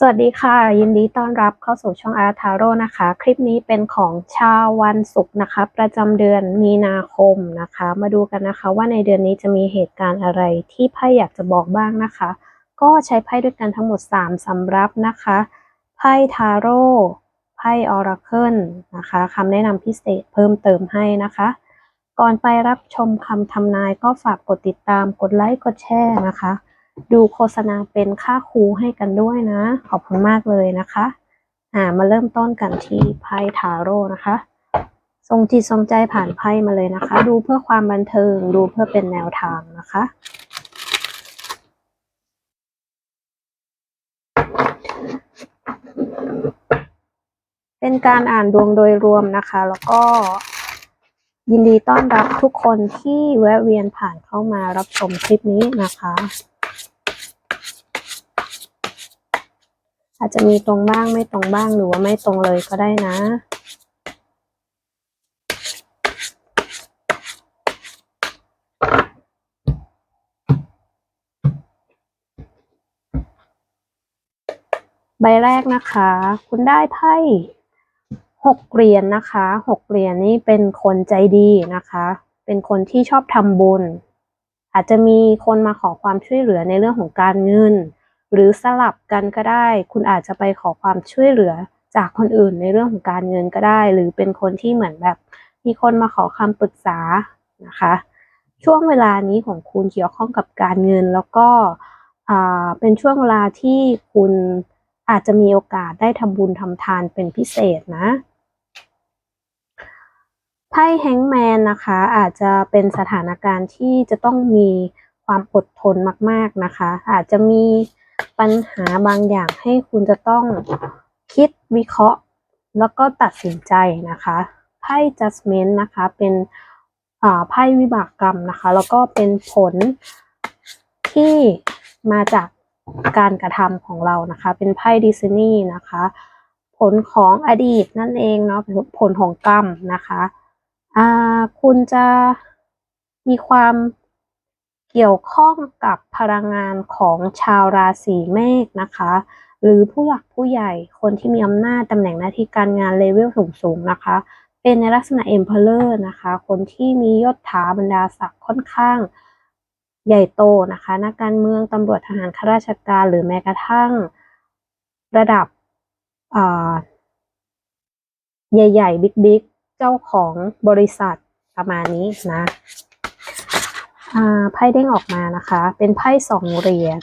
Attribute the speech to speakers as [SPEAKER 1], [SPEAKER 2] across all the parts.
[SPEAKER 1] สวัสดีค่ะ ยินดีต้อนรับเข้าสู่ช่องอาร์ทาโร่นะคะ คลิปนี้เป็นของชาววันศุกร์นะคะ ประจำเดือนมีนาคมนะคะ มาดูกันนะคะว่าในเดือนนี้จะมีเหตุการณ์อะไรที่ไพ่อยากจะบอกบ้างนะคะ ก็ใช้ไพ่ด้วยกันทั้งหมด 3สำรับนะคะไพ่ทาโร่ไพ่ออราเคิลนะคะคำแนะนำพิเศษเพิ่มเติมให้นะคะ ก่อนไปรับชมคำทำนายก็ฝากกดติดตามกดไลค์กดแชร์นะคะ ดูโฆษณาเป็นค่าครูให้กันด้วยนะ ขอบคุณมากเลยนะคะอ่ามาเริ่มต้นกันที่ไพ่ทาโร่นะคะทรงจิตทรงใจผ่านไพ่มาเลยนะคะ ดูเพื่อความบันเทิงดูเพื่อเป็นแนวทางนะคะ เป็นการอ่านดวงโดยรวมนะคะ แล้วก็ยินดีต้อนรับทุกคนที่แวะเวียนผ่านเข้ามารับชมคลิปนี้นะคะ อาจจะมีตรงบ้างไม่ตรงบ้างหรือว่าไม่ตรงเลยก็ได้นะ ใบแรกนะคะ คุณได้ไพ่หกเหรียญนนะคะหกเหรียญนี่เป็นคนใจดีนะคะ เป็นคนที่ชอบทำบุญ อาจจะมีคนมาขอความช่วยเหลือในเรื่องของการเงิน หรือสลับกันก็ได้ คุณอาจจะไปขอความช่วยเหลือจากคนอื่นในเรื่องของการเงินก็ได้ หรือเป็นคนที่เหมือนแบบมีคนมาขอคำปรึกษานะคะ ช่วงเวลานี้ของคุณเกี่ยวข้องกับการเงินแล้วก็อ่าเป็นช่วงเวลาที่คุณอาจจะมีโอกาสได้ทำบุญทำทานเป็นพิเศษนะไพ่แฮงแมนนะคะอาจจะเป็นสถานการณ์ที่จะต้องมีความอดทนมาก ๆนะคะ อาจจะมี ปัญหาบางอย่างให้คุณจะต้องคิดวิเคราะห์ แล้วก็ตัดสินใจนะคะไพ่ judgment นะคะเป็นไพ่วิบากกรรมนะคะ แล้วก็เป็นผลที่มาจากการกระทำของเรานะคะ เป็นไพ่ดิสนีย์นะคะ ผลของอดีตนั่นเองเนาะผลของกรรมนะคะคุณจะมีความ เกี่ยวข้องกับพลังงานของชาวราศีเมษนะคะ หรือผู้หลักผู้ใหญ่คนที่มีอำนาจตำแหน่งหน้าที่การงานเลเวลสูงๆนะคะ เป็นในลักษณะ Emperor นะคะ คนที่มียศถาบรรดาศักดิ์ค่อนข้างใหญ่โตนะคะนักการเมืองตำรวจทหารข้าราชการ หรือแม้กระทั่งระดับใหญ่ๆ บิ๊กๆ เจ้าของบริษัทประมาณนี้นะ ไพ่เด้งออกมานะคะ เป็นไพ่สองเหรียญ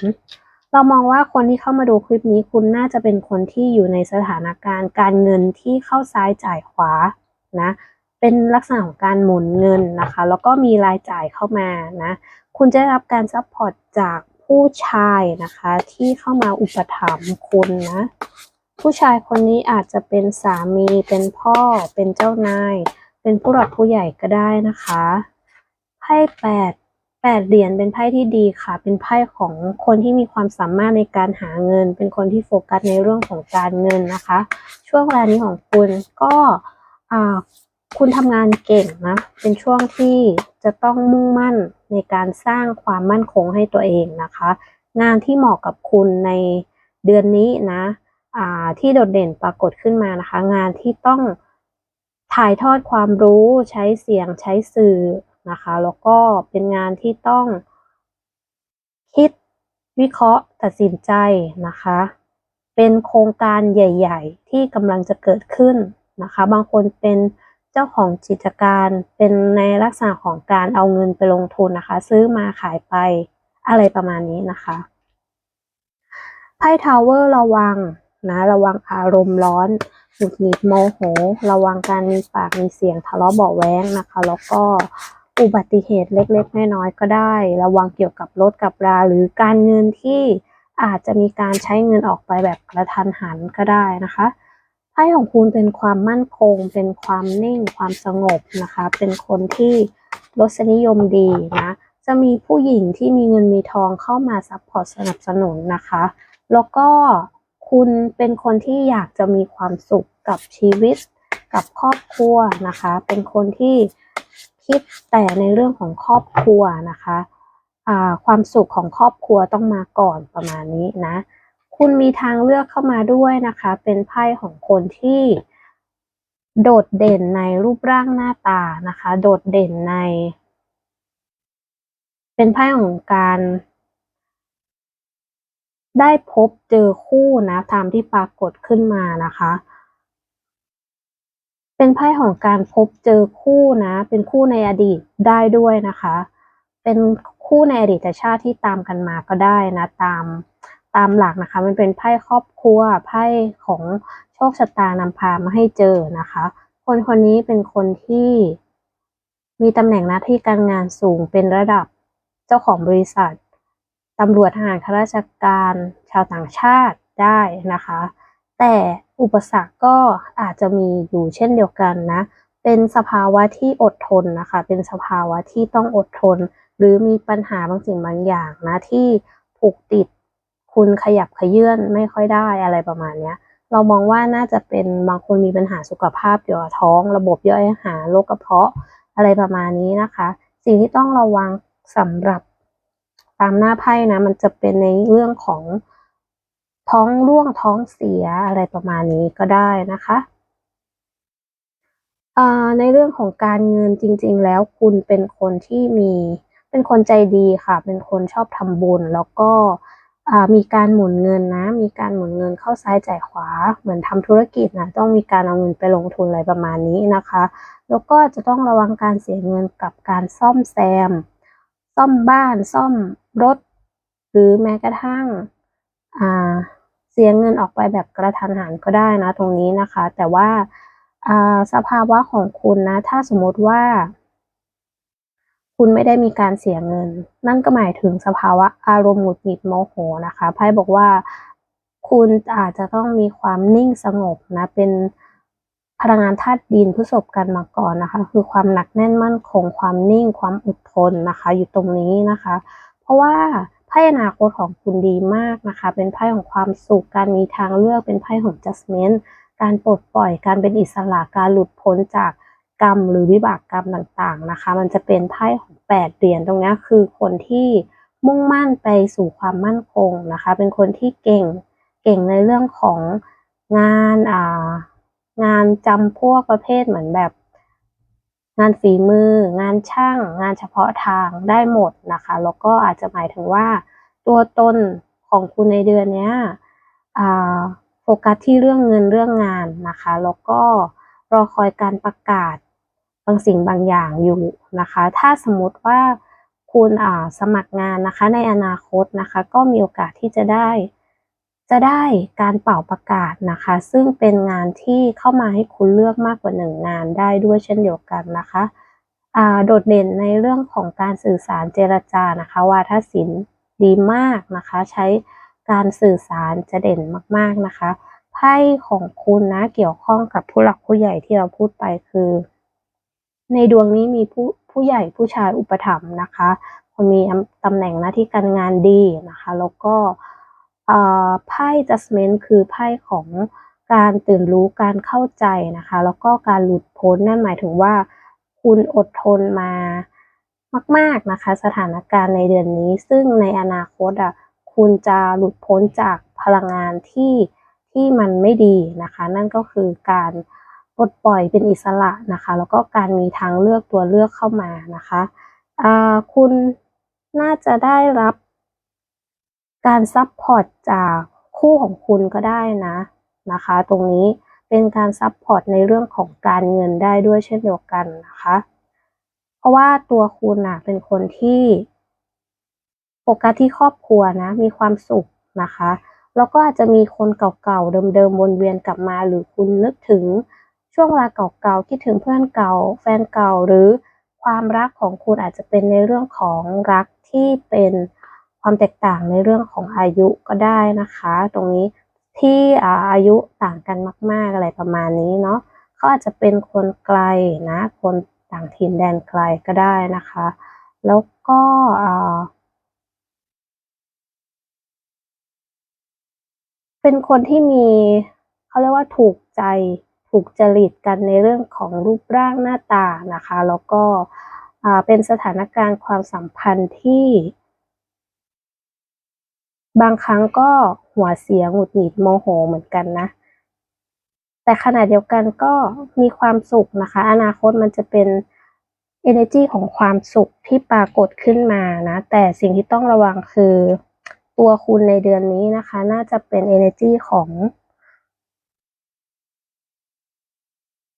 [SPEAKER 1] เรามองว่าคนที่เข้ามาดูคลิปนี้คุณน่าจะเป็นคนที่อยู่ในสถานการณ์การเงินที่เข้าซ้ายจ่ายขวานะเป็นลักษณะของการหมุนเงินนะคะ แล้วก็มีรายจ่ายเข้ามานะคุณจะได้รับการซัพพอร์ตจากผู้ชายนะคะ ที่เข้ามาอุปถัมภ์คุณนะผู้ชายคนนี้อาจจะเป็นสามีเป็นพ่อ เป็นเจ้านาย เป็นผู้หลักผู้ใหญ่ก็ได้นะคะไพ่แปด แปดเหรียญเป็นไพ่ที่ดีค่ะ เป็นไพ่ของคนที่มีความสามารถในการหาเงิน เป็นคนที่โฟกัสในเรื่องของการเงินนะคะ ช่วงเวลานี้ของคุณก็คุณทำงานเก่งนะ เป็นช่วงที่จะต้องมุ่งมั่นในการสร้างความมั่นคงให้ตัวเองนะคะ งานที่เหมาะกับคุณในเดือนนี้นะที่โดดเด่นปรากฏขึ้นมานะคะ งานที่ต้องถ่ายทอดความรู้ใช้เสียงใช้สื่อ นะคะ แล้วก็เป็นงานที่ต้องคิดวิเคราะห์ตัดสินใจนะคะ เป็นโครงการใหญ่ ๆ ที่กำลังจะเกิดขึ้นนะคะ บางคนเป็นเจ้าของกิจการเป็นในลักษณะของการเอาเงินไปลงทุนนะคะ ซื้อมาขายไปอะไรประมาณนี้นะคะไพ่ทาวเวอร์ระวังนะระวังอารมณ์ร้อนหงุดหงิดโมโห ระวังการมีปากมีเสียงทะเลาะเบาแว้งนะคะ แล้วก็ อุบัติเหตุเล็กๆ น้อยๆ ก็ได้ ระวังเกี่ยวกับรถกับรา หรือการเงินที่อาจจะมีการใช้เงินออกไปแบบกระทันหันก็ได้นะคะไพ่ของคุณเป็นความมั่นคง เป็นความนิ่ง ความสงบนะคะ เป็นคนที่รสนิยมดีนะ จะมีผู้หญิงที่มีเงินมีทองเข้ามาซัพพอร์ตสนับสนุนนะคะ แล้วก็คุณเป็นคนที่อยากจะมีความสุขกับชีวิต กับครอบครัวนะคะ เป็นคนที่ คิดแต่ในเรื่องของครอบครัวนะคะความสุขของครอบครัวต้องมาก่อนประมาณนี้นะ คุณมีทางเลือกเข้ามาด้วยนะคะ เป็นไพ่ของคนที่โดดเด่นในรูปร่างหน้าตานะคะ โดดเด่นใน เป็นไพ่ของการได้พบเจอคู่นะตามที่ปรากฏขึ้นมานะคะ เป็นไพ่ของการพบเจอคู่นะ เป็นคู่ในอดีตได้ด้วยนะคะ เป็นคู่ในอดีตชาติที่ตามกันมาก็ได้นะตามตามหลักนะคะ มันเป็นไพ่ครอบครัวไพ่ของโชคชะตานำพามาให้เจอนะคะ คนคนนี้เป็นคนที่มีตำแหน่งหน้าที่การงานสูงเป็นระดับเจ้าของบริษัทตำรวจทหารข้าราชการชาวต่างชาติได้นะคะ แต่อุปสรรคก็อาจจะมีอยู่เช่นเดียวกันนะ เป็นสภาวะที่อดทนนะคะ เป็นสภาวะที่ต้องอดทน หรือมีปัญหาบางสิ่งบางอย่างนะที่ผูกติดคุณขยับขยื่นไม่ค่อยได้อะไรประมาณเนี้ย เรามองว่าน่าจะเป็นบางคนมีปัญหาสุขภาพเกี่ยวกับท้อง ระบบย่อยอาหารโรคกระเพาะอะไรประมาณนี้นะคะ สิ่งที่ต้องระวังสำหรับตามหน้าไพ่นะมันจะเป็นในเรื่องของ ท้องร่วงท้องเสียอะไรประมาณนี้ก็ได้นะคะในเรื่องของการเงินจริง ๆ แล้วคุณเป็นคนที่มีเป็นคนใจดีค่ะ เป็นคนชอบทำบุญ แล้วก็มีการหมุนเงินนะ มีการหมุนเงินเข้าซ้ายจ่ายขวา เหมือนทำธุรกิจนะต้องมีการเอาเงินไปลงทุนอะไรประมาณนี้นะคะ แล้วก็จะต้องระวังการเสียเงินกับการซ่อมแซม ซ่อมบ้านซ่อมรถ หรือแม้กระทั่ง เสียเงินออกไปแบบกระทันหันก็ได้นะตรงนี้นะคะ แต่ว่าสภาวะของคุณนะ ถ้าสมมติว่า คุณไม่ได้มีการเสียเงิน นั่นก็หมายถึงสภาวะอารมณ์หงุดหงิดโมโหนะคะไพ่บอกว่าคุณอาจจะต้องมีความนิ่งสงบนะ เป็นพลังงานธาตุดินผู้ศพกันมาก่อนนะคะ คือความหนักแน่นมั่นคงความนิ่งความอดทนนะคะ อยู่ตรงนี้นะคะ เพราะว่า พ่อนาคตของคุณดีมากนะคะ เป็นไพ่ของความสุข การมีทางเลือก เป็นไพ่ของ judgment การปลดปล่อย การเป็นอิสระ การหลุดพ้นจากกรรมหรือวิบากกรรมต่างๆนะคะ มันจะเป็นไพ่ของแปดเหรียญตรงนี้คือคนที่มุ่งมั่นไปสู่ความมั่นคงนะคะ เป็นคนที่เก่ง เก่งในเรื่องของงานอ่างานจำพวกประเภทเหมือนแบบ งานฝีมือ งานช่าง งานเฉพาะทางได้หมดนะคะ แล้วก็อาจจะหมายถึงว่า ตัวตนของคุณในเดือนนี้โฟกัสที่เรื่องเงินเรื่องงานนะคะ แล้วก็รอคอยการประกาศบางสิ่งบางอย่างอยู่นะคะ ถ้าสมมติว่าคุณสมัครงานนะคะในอนาคตนะคะ ก็มีโอกาสที่จะได้ จะได้การเป่าประกาศนะคะ ซึ่งเป็นงานที่เข้ามาให้คุณเลือกมากกว่าหนึ่งงานได้ด้วยเช่นเดียวกันนะคะโดดเด่นในเรื่องของการสื่อสารเจรจานะคะ วาทศิลป์ดีมากนะคะ ใช้การสื่อสารจะเด่นมากๆนะคะไพ่ของคุณนะเกี่ยวข้องกับผู้หลักผู้ใหญ่ที่เราพูดไปคือ ในดวงนี้มีผู้ผู้ใหญ่ผู้ชายอุปถัมภ์นะคะคนมีตำแหน่งหน้าที่การงานดีนะคะ แล้วก็ ไพ่ judgment คือไพ่ของการตื่นรู้การเข้าใจนะคะ แล้วก็การหลุดพ้นนั่นหมายถึงว่า คุณอดทนมามาก ๆนะคะ สถานการณ์ในเดือนนี้ ซึ่งในอนาคตอะคุณจะหลุดพ้นจากพลังงานที่ที่มันไม่ดีนะคะ นั่นก็คือการปลดปล่อยเป็นอิสระนะคะ แล้วก็การมีทางเลือกตัวเลือกเข้ามานะคะคุณน่าจะได้รับ การซัพพอร์ตจากคู่ของคุณก็ได้นะนะคะ ตรงนี้เป็นการซัพพอร์ตในเรื่องของการเงินได้ด้วยเช่นเดียวกันนะคะ เพราะว่าตัวคุณนะเป็นคนที่โฟกัสที่ครอบครัวนะ มีความสุขนะคะ แล้วก็อาจจะมีคนเก่าๆ เดิมๆ วนเวียนกลับมา หรือคุณนึกถึงช่วงเวลาเก่าๆ คิดถึงเพื่อนเก่า แฟนเก่า หรือความรักของคุณอาจจะเป็นในเรื่องของรักที่เป็น ความแตกต่างในเรื่องของอายุก็ได้นะคะ ตรงนี้ที่อายุต่างกันมาก ๆ อะไรประมาณนี้เนาะเขาอาจจะเป็นคนไกลนะ คนต่างถิ่นแดนไกลก็ได้นะคะ แล้วก็เป็นคนที่มีเขาเรียกว่าถูกใจถูกจริตกันในเรื่องของรูปร่างหน้าตานะคะ แล้วก็เป็นสถานการณ์ความสัมพันธ์ที่ บางครั้งก็หัวเสียหงุดหงิดโมโหเหมือนกันนะ แต่ขณะเดียวกันก็มีความสุขนะคะ อนาคตมันจะเป็น energy ของความสุขที่ปรากฏขึ้นมานะ แต่สิ่งที่ต้องระวังคือตัวคุณในเดือนนี้นะคะ น่าจะเป็น energy ของ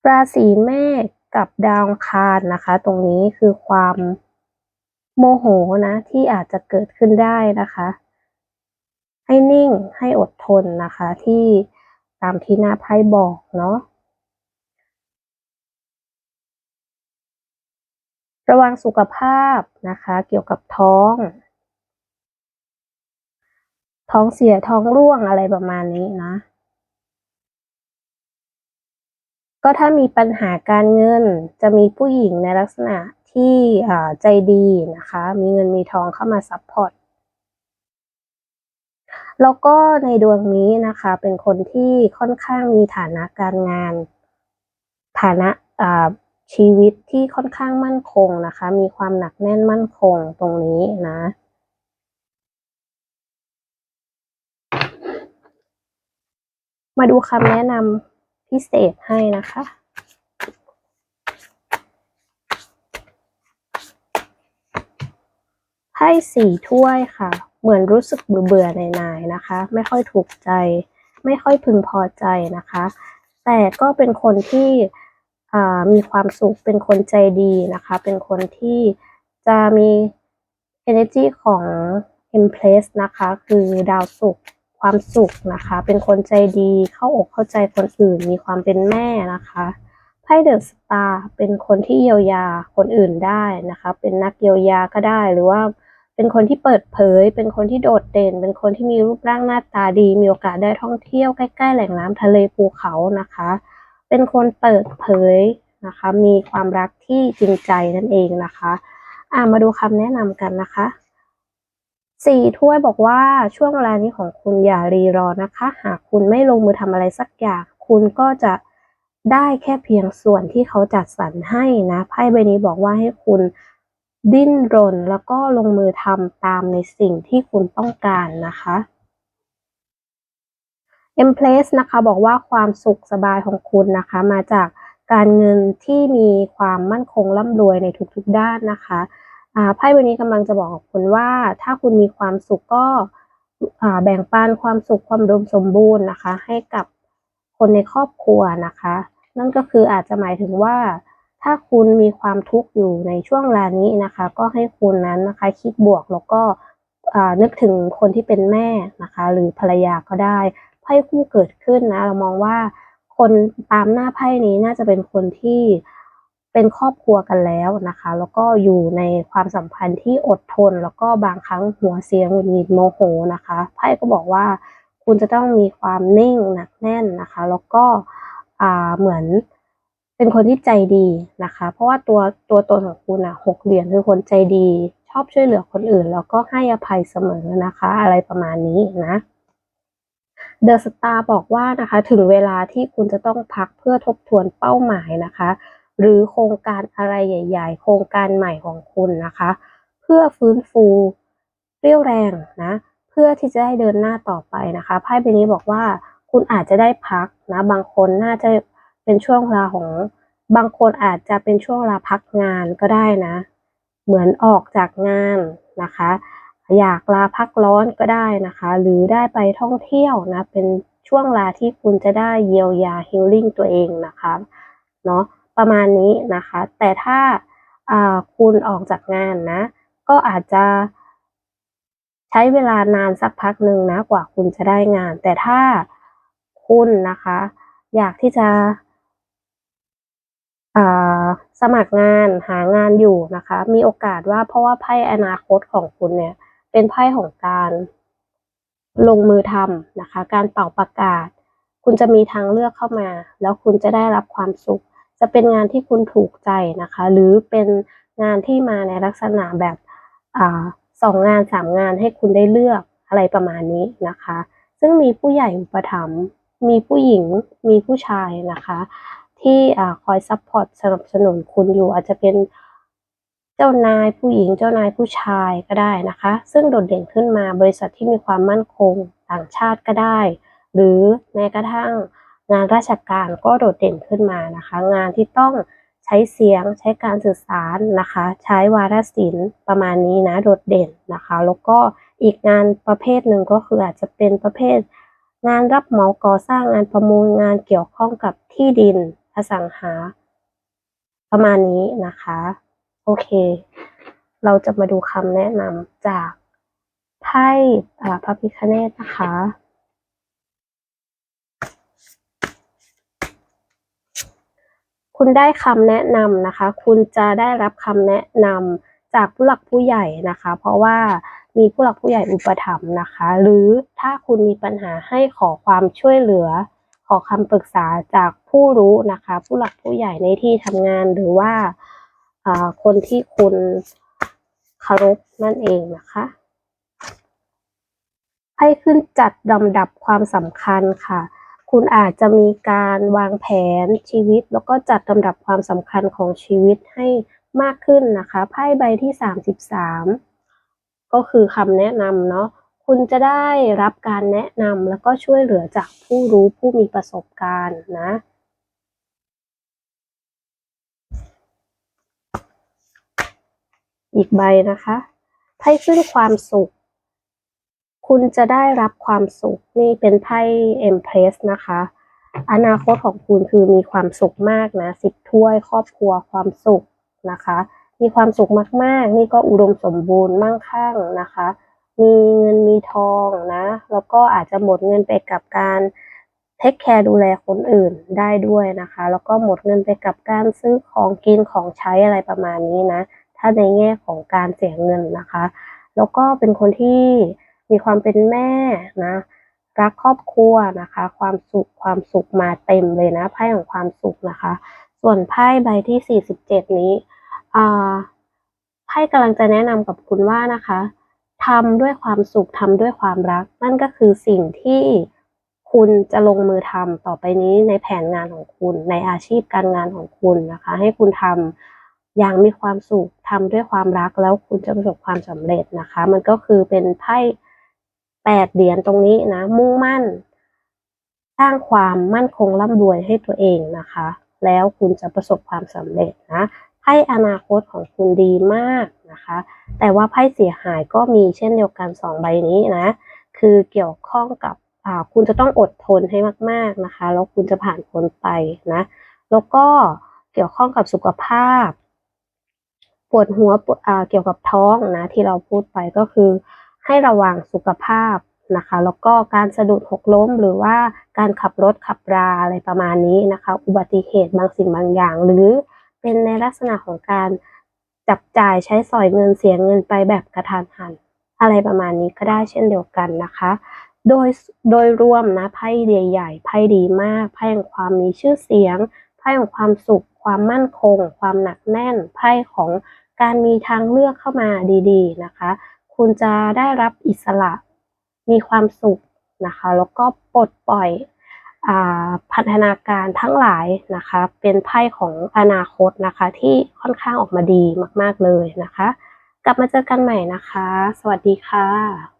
[SPEAKER 1] ราศีเมษกับดาวคารนะคะ ตรงนี้คือความโมโหนะที่อาจจะเกิดขึ้นได้นะคะ ให้นิ่งให้อดทนนะคะ ที่ตามที่หน้าไพ่บอกเนาะระวังสุขภาพนะคะ เกี่ยวกับท้อง ท้องเสียท้องร่วงอะไรประมาณนี้นะ ก็ถ้ามีปัญหาการเงินจะมีผู้หญิงในลักษณะที่ใจดีนะคะ มีเงินมีทองเข้ามาซัพพอร์ต แล้วก็ในดวงนี้นะคะ เป็นคนที่ค่อนข้างมีฐานะการงาน ฐานะชีวิตที่ค่อนข้างมั่นคงนะคะ มีความหนักแน่นมั่นคงตรงนี้นะมาดูคำแนะนำพิเศษให้นะคะ ไพ่สี่ถ้วยค่ะ เหมือนรู้สึกเบื่อเบื่อในนายนะคะ ไม่ค่อยถูกใจ ไม่ค่อยพึงพอใจนะคะ แต่ก็เป็นคนที่มีความสุขเป็นคนใจดีนะคะ เป็นคนที่จะมี energy ของ Empress นะคะ คือดาวสุขความสุขนะคะ เป็นคนใจดีเข้าอกเข้าใจคนอื่น มีความเป็นแม่นะคะไพ่เดอะสตาร์เป็นคนที่เยียวยาคนอื่นได้นะคะ เป็นนักเยียวยาก็ได้หรือว่า เป็นคนที่เปิดเผย เป็นคนที่โดดเด่น เป็นคนที่มีรูปร่างหน้าตาดี มีโอกาสได้ท่องเที่ยวใกล้ ๆ แหล่งน้ำทะเลภูเขานะคะ เป็นคนเปิดเผยนะคะ มีความรักที่จริงใจนั่นเองนะคะอ่ามาดูคำแนะนำกันนะคะสี่ถ้วยบอกว่าช่วงเวลานี้ของคุณอย่ารีรอนะคะ หากคุณไม่ลงมือทำอะไรสักอย่าง คุณก็จะได้แค่เพียงส่วนที่เขาจัดสรรให้นะไพ่ใบนี้บอกว่าให้คุณ ดิ้นรนแล้วก็ลงมือทำตามในสิ่งที่คุณต้องการนะคะเอ็มเพลสนะคะบอกว่าความสุขสบายของคุณนะคะ มาจากการเงินที่มีความมั่นคงร่ำรวยในทุกๆด้านนะคะไพ่วันนี้กำลังจะบอกกับคุณว่า ถ้าคุณมีความสุขก็แบ่งปันความสุขความดมสมบูรณ์นะคะ ให้กับคนในครอบครัวนะคะ นั่นก็คืออาจจะหมายถึงว่า ถ้าคุณมีความทุกข์อยู่ในช่วงเวลานี้นะคะ ก็ให้คุณนั้นนะคะคิดบวกแล้วก็นึกถึงคนที่เป็นแม่นะคะ หรือภรรยาก็ได้ไพ่คู่เกิดขึ้นนะ เรามองว่าคนตามหน้าไพ่นี้น่าจะเป็นคนที่เป็นครอบครัวกันแล้วนะคะ แล้วก็อยู่ในความสัมพันธ์ที่อดทน แล้วก็บางครั้งหัวเสียงหงุดหงิดโมโหนะคะไพ่ก็บอกว่าคุณจะต้องมีความนิ่งหนักแน่นนะคะ แล้วก็เหมือน เป็นคนที่ใจดีนะคะ เพราะว่าตัวตัวตนของคุณอะหกเหรียญคือคนใจดี ชอบช่วยเหลือคนอื่น แล้วก็ให้อภัยเสมอนะคะ อะไรประมาณนี้นะเดอะสตาร์บอกว่านะคะถึงเวลาที่คุณจะต้องพักเพื่อทบทวนเป้าหมายนะคะ หรือโครงการอะไรใหญ่ ๆ โครงการใหม่ของคุณนะคะ เพื่อฟื้นฟูเรี่ยวแรงนะเพื่อที่จะได้เดินหน้าต่อไปนะคะไพ่ใบนี้บอกว่าคุณอาจจะได้พักนะบางคนน่าจะ เป็นช่วงเวลาของบางคนอาจจะเป็นช่วงเวลาพักงานก็ได้นะ เหมือนออกจากงานนะคะ อยากลาพักร้อนก็ได้นะคะ หรือได้ไปท่องเที่ยวนะเป็นช่วงเวลาที่คุณจะได้เยียวยาฮิลลิ่งตัวเองนะคะเนาะประมาณนี้นะคะ แต่ถ้าคุณออกจากงานนะ ก็อาจจะใช้เวลานานสักพักหนึ่งนะกว่าคุณจะได้งาน แต่ถ้าคุณนะคะ อยากที่จะ สมัครงานหางานอยู่นะคะ มีโอกาสว่าเพราะว่าไพ่อนาคตของคุณเนี่ย เป็นไพ่ของการลงมือทำนะคะ การเป่าประกาศ คุณจะมีทางเลือกเข้ามา แล้วคุณจะได้รับความสุข จะเป็นงานที่คุณถูกใจนะคะ หรือเป็นงานที่มาในลักษณะแบบอสองงานสามงานให้คุณได้เลือกอะไรประมาณนี้นะคะ ซึ่งมีผู้ใหญ่อุปถัมภ์มีผู้หญิงมีผู้ชายนะคะ ที่คอยซัพพอร์ตสนับสนุนคุณอยู่ อาจจะเป็นเจ้านายผู้หญิงเจ้านายผู้ชายก็ได้นะคะ ซึ่งโดดเด่นขึ้นมาบริษัทที่มีความมั่นคงต่างชาติก็ได้ หรือแม้กระทั่งงานราชการก็โดดเด่นขึ้นมานะคะ งานที่ต้องใช้เสียงใช้การสื่อสารนะคะ ใช้วาทศิลป์ประมาณนี้นะโดดเด่นนะคะ แล้วก็อีกงานประเภทหนึ่งก็คืออาจจะเป็นประเภท งานรับเหมาก่อสร้างงานประมูลงานเกี่ยวข้องกับที่ดิน อสังหา ประมาณนี้นะคะ โอเค เราจะมาดูคำแนะนำจากไพ่อ่าพระพิคเนตนะคะคุณได้คำแนะนำนะคะ คุณจะได้รับคำแนะนำจากผู้หลักผู้ใหญ่นะคะ เพราะว่ามีผู้หลักผู้ใหญ่อุปถัมภ์นะคะ หรือถ้าคุณมีปัญหาให้ขอความช่วยเหลือ ขอคำปรึกษาจากผู้รู้นะคะ ผู้หลักผู้ใหญ่ในที่ทำงานหรือว่าคนที่คุณเคารพนั่นเองนะคะให้ขึ้นจัดลำดับความสำคัญค่ะ คุณอาจจะมีการวางแผนชีวิต แล้วก็จัดลำดับความสำคัญของชีวิตให้มากขึ้นนะคะ ไพ่ใบที่ 33 ก็คือคำแนะนำเนาะ คุณจะได้รับการแนะนำแล้วก็ช่วยเหลือจากผู้รู้ผู้มีประสบการณ์นะ อีกใบนะคะไพ่ขึ้นความสุข คุณจะได้รับความสุขนี่เป็นไพ่เอ็มเพรสนะคะ อนาคตของคุณคือมีความสุขมากนะสิบถ้วยครอบครัวความสุขนะคะ มีความสุขมากๆ นี่ก็อุดมสมบูรณ์มั่งคั่งนะคะ มีเงินมีทองนะ แล้วก็อาจจะหมดเงินไปกับการเทคแคร์ดูแลคนอื่นได้ด้วยนะคะ แล้วก็หมดเงินไปกับการซื้อของกินของใช้อะไรประมาณนี้นะ ถ้าในแง่ของการเสียเงินนะคะ แล้วก็เป็นคนที่มีความเป็นแม่นะรักครอบครัวนะคะ ความสุขความสุขมาเต็มเลยนะไพ่ของความสุขนะคะ ส่วนไพ่ใบที่ 47 นี้ไพ่กำลังจะแนะนำกับคุณว่านะคะ ทำด้วยความสุขทำด้วยความรัก นั่นก็คือสิ่งที่คุณจะลงมือทำต่อไปนี้ในแผนงานของคุณ ในอาชีพการงานของคุณนะคะ ให้คุณทำอย่างมีความสุขทำด้วยความรักแล้วคุณจะประสบความสำเร็จนะคะ มันก็คือเป็นไพ่แปดเหรียญตรงนี้นะ มุ่งมั่น สร้างความมั่นคงร่ำรวยให้ตัวเองนะคะ แล้วคุณจะประสบความสำเร็จนะไพ่อนาคตของคุณดีมาก นะคะ แต่ว่าไพ่เสียหายก็มีเช่นเดียวกันสองใบนี้นะ คือเกี่ยวข้องกับคุณจะต้องอดทนให้มาก ๆนะคะ แล้วคุณจะผ่านพ้นไปนะ แล้วก็เกี่ยวข้องกับสุขภาพ ปวดหัวปวดเกี่ยวกับท้องนะที่เราพูดไปก็คือให้ระวังสุขภาพนะคะ แล้วก็การสะดุดหกล้มหรือว่าการขับรถขับราอะไรประมาณนี้นะคะ อุบัติเหตุบางสิ่งบางอย่าง หรือเป็นในลักษณะของการ จับจ่ายใช้สอยเงินเสียเงินไปแบบกระทันหัน อะไรประมาณนี้ก็ได้เช่นเดียวกันนะคะ โดยโดยรวมนะไพ่ใหญ่ๆไพ่ดีมากไพ่แห่งความมีชื่อเสียงไพ่ของความสุข ความมั่นคง ความหนักแน่นไพ่ของการมีทางเลือกเข้ามาดีๆนะคะ คุณจะได้รับอิสระมีความสุขนะคะ แล้วก็ปลดปล่อย พัฒนาการทั้งหลายนะคะ เป็นไพ่ของอนาคตนะคะ ที่ค่อนข้างออกมาดีมาก ๆเลยนะคะ กลับมาเจอกันใหม่นะคะ สวัสดีค่ะ